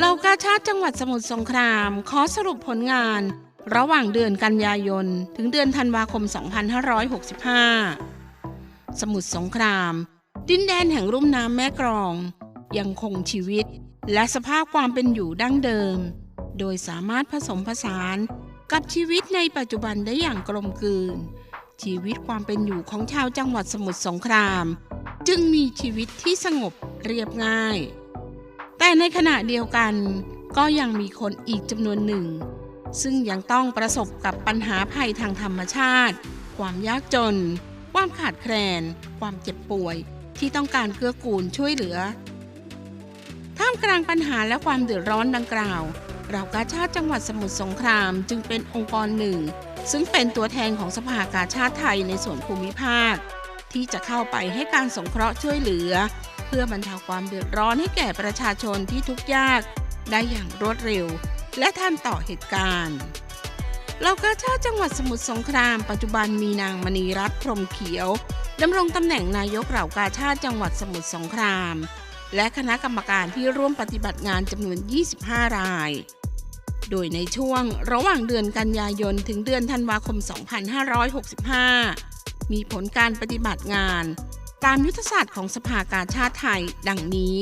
เหล่ากาชาติจังหวัดสมุทรสงคราม ขอสรุปผลงาน ระหว่างเดือนกันยายน ถึงเดือนธันวาคม 2565 สมุทรสงคราม ดินแดนแห่งรุ่มน้ำแม่กรอง ยังคงชีวิต และสภาพความเป็นอยู่ดั้งเดิม โดยสามารถผสมผสานกับชีวิตในปัจจุบันได้อย่างกลมกลืน ชีวิตความเป็นอยู่ของชาวจังหวัดสมุทรสงคราม จึงมีชีวิตที่สงบเรียบง่าย แต่ในขณะเดียวกันก็ยังมีคนอีกจำนวนหนึ่ง ซึ่งยังต้องประสบกับปัญหาภัยทางธรรมชาติ ความยากจน ความขาดแคลน ความเจ็บป่วย ที่ต้องการเกื้อกูลช่วยเหลือ ท่ามกลางปัญหาและความเดือดร้อนดังกล่าว เรากาชาติจังหวัดสมุทรสงครามจึงเป็นองค์กรหนึ่ง ซึ่งเป็นตัวแทนของสภากาชาติไทยในส่วนภูมิภาค ที่จะเข้าไปให้การสงเคราะห์ช่วยเหลือ เพื่อบรรเทาความเดือดร้อนให้แก่ประชาชนที่ทุกข์ยาก ได้อย่างรวดเร็ว และทันต่อเหตุการณ์เรากาชาติจังหวัดสมุทรสงครามปัจจุบันมีนางมณีรัตน์พรมเขียวดำรงตำแหน่งนายกเหล่ากาชาติจังหวัดสมุทรสงคราม และคณะกรรมการที่ร่วมปฏิบัติงานจำนวน 25 ราย โดยในช่วงระหว่างเดือนกันยายนถึงเดือนธันวาคม 2565 มีผลการปฏิบัติงาน ตามยุทธศาสตร์ของสภากาชาติไทย ดังนี้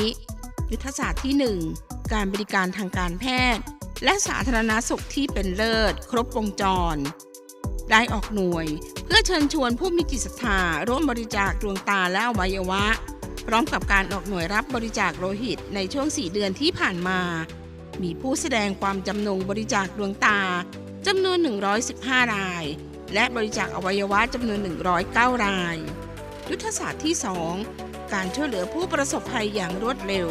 ยุทธศาสตร์ที่ 1 การบริการทางการแพทย์ และสาธารณสุขที่เป็นเลิศ ครบวงจร ได้ออกหน่วย เพื่อเชิญชวนผู้มีจิตศรัทธาร่วมบริจาคดวงตาและอวัยวะ พร้อมกับการออกหน่วยรับบริจาคโลหิตในช่วง 4 เดือนที่ผ่านมา มีผู้แสดงความจำนงบริจาคดวงตาจำนวน 115 ราย และบริจาคอวัยวะจำนวน 109 ราย ยุทธศาสตร์ที่ 2 การช่วยเหลือผู้ประสบภัยอย่างรวดเร็ว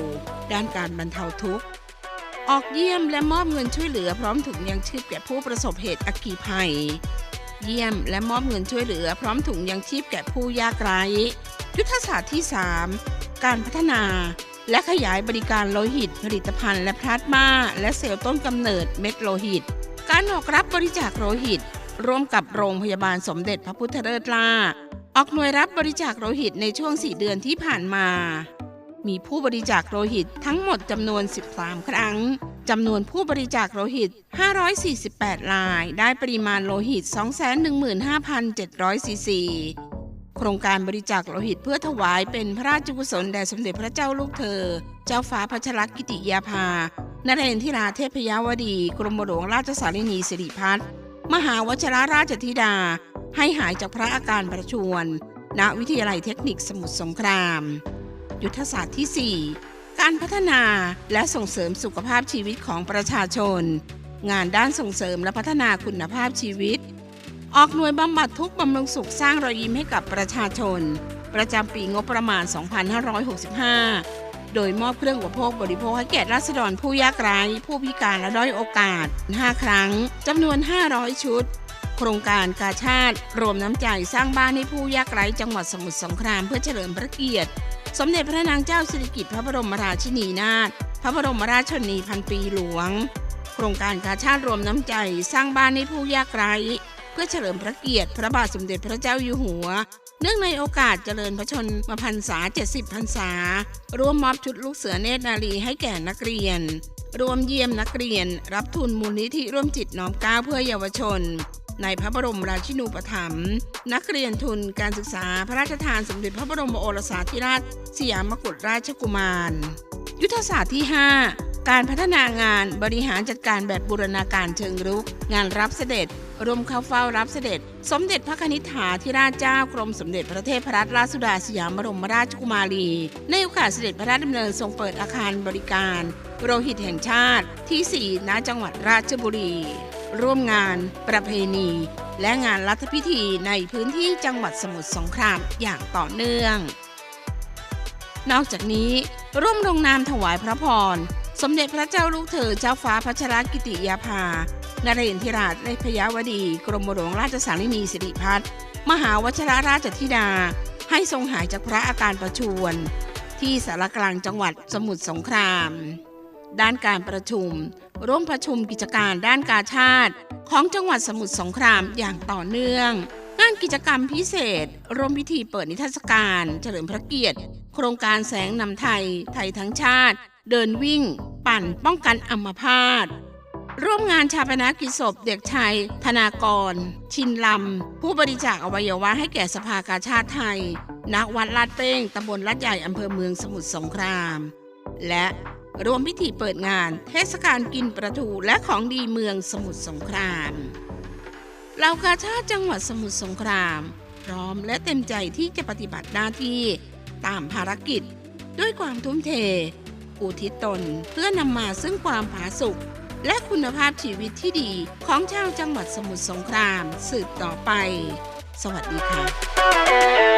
ด้านการบรรเทาทุกข์ ออกเยี่ยมและมอบเงินช่วยเหลือพร้อมถุงยังชีพแก่ผู้ประสบเหตุอัคคีภัย เยี่ยมและมอบเงินช่วยเหลือพร้อมถุงยังชีพแก่ผู้ยากไร้ยุทธศาสตร์ที่ 3 การพัฒนาและขยายบริการโลหิต ผลิตภัณฑ์และพลาสมา และเซลล์ต้นกำเนิดเม็ดโลหิต การออกรับบริจาคโลหิต ร่วมกับโรงพยาบาลสมเด็จพระพุทธเลิศล่า ออกหน่วยรับบริจาคโลหิตในช่วง 4 เดือนที่ผ่านมา มีผู้บริจาคโลหิตทั้งหมดจำนวน 13 ครั้งจำนวนผู้บริจาคโลหิต 548 ราย ได้ปริมาณโลหิต 215,700ซีซี โครงการบริจาคโลหิตเพื่อถวายเป็นพระราชกุศลแด่สมเด็จพระเจ้าลูกเธอ เจ้าฟ้าพัชรกิติยาภานเรนทิราเทพยาวดี กรมหลวงราชสารินีสิริพัฒน์มหาวชิรราชธิดา ให้หายจากพระอาการประชวรณวิทยาลัยเทคนิคสมุทรสงคราม ยุทธศาสตร์ที่ 4 การพัฒนาและส่งเสริมสุขภาพชีวิตของประชาชน งานด้านส่งเสริมและพัฒนาคุณภาพชีวิต ออกหน่วยบำบัดทุกบำรุงสุขสร้างรอยยิ้มให้กับประชาชน ประจำปีงบประมาณ 2565โดยมอบเครื่องอุปโภคบริโภคให้แก่ราษฎรผู้ยากไร้ ผู้พิการและด้อยโอกาส 5 ครั้ง จำนวน 500 ชุด โครงการกาชาติรวมน้ำใจสร้างบ้านให้ผู้ยากไร้จังหวัดสมุทรสงครามเพื่อเฉลิมพระเกียรติ สมเด็จพระนางเจ้าสิริกิติ์พระบรมราชินีนาถพระบรมราชชนีพันปีหลวง โครงการกาชาติรวมน้ำใจสร้างบ้านให้ผู้ยากไร้เพื่อเฉลิมพระเกียรติ พระบาทสมเด็จพระเจ้าอยู่หัว เนื่องในโอกาสเจริญพระชนมพรรษา 70 พรรษา ร่วมมอบชุดลูกเสือเนตรนารีให้แก่นักเรียน รวมเยี่ยมนักเรียน รับทุนมูลนิธิร่วมจิตน้อมก้าวเพื่อเยาวชน ในพระบรมราชินูปถัมภ์นักเรียนทุนการศึกษาพระราชทานสมเด็จพระบรมโอรสาธิราชสยามกุฎราชกุมาร ยุทธศาสตร์ที่ 5 การพัฒนางานบริหารจัดการแบบบูรณาการเชิงรุก งานรับเสด็จรวมเข้าเฝ้ารับเสด็จ สมเด็จพระนิธิถาธิราชเจ้ากรมสมเด็จพระเทพรัตนราชสุดาสยามบรมราชกุมารี ในโอกาสเสด็จพระราชดำเนินทรงเปิดอาคารบริการ โรหิตแห่งชาติที่ 4 ณ จังหวัดราชบุรี ร่วมงาน ประเพณี และงานรัฐพิธีในพื้นที่จังหวัดสมุทรสงครามอย่างต่อเนื่อง นอกจากนี้ ร่วมลงนามถวายพระพร สมเด็จพระเจ้าลูกเธอเจ้าฟ้าพัชรกิติยาภานเรนทิราชเลพยาวดี กรมหลวงราชสารินีสิริพัฒน์มหาวชิรราชธิดา ให้ทรงหายจากพระอาการประชวรที่สารกลางจังหวัดสมุทรสงคราม ด้านการประชุม ร่วมประชุมกิจการด้านกาชาติ ของจังหวัดสมุทรสงครามอย่างต่อเนื่อง งานกิจกรรมพิเศษร่วมพิธีเปิดนิทรรศการ เฉลิมพระเกียรติ โครงการแสงนำไทย ไทยทั้งชาติ เดินวิ่ง ปั่นป้องกันอัมพาตร่วมงานชาปนกิจศพเด็กชายธนากร ชินลำ ผู้บริจาคอวัยวะให้แก่สภากาชาติไทย ณ วัดลาดเป้งตำบลลาดใหญ่อำเภอเมืองสมุทรสงคราม และ รวมพิธีเปิดงาน เทศกาลกินประทูและของดีเมืองสมุทรสงครามเหล่ากาชาติจังหวัดสมุทรสงคราม พร้อมและเต็มใจที่จะปฏิบัติหน้าที่ตามภารกิจ ด้วยความทุ่มเท อุทิศตนเพื่อนำมาซึ่งความผาสุกและคุณภาพชีวิตที่ดีของชาวจังหวัดสมุทรสงครามสืบต่อไป สวัสดีค่ะ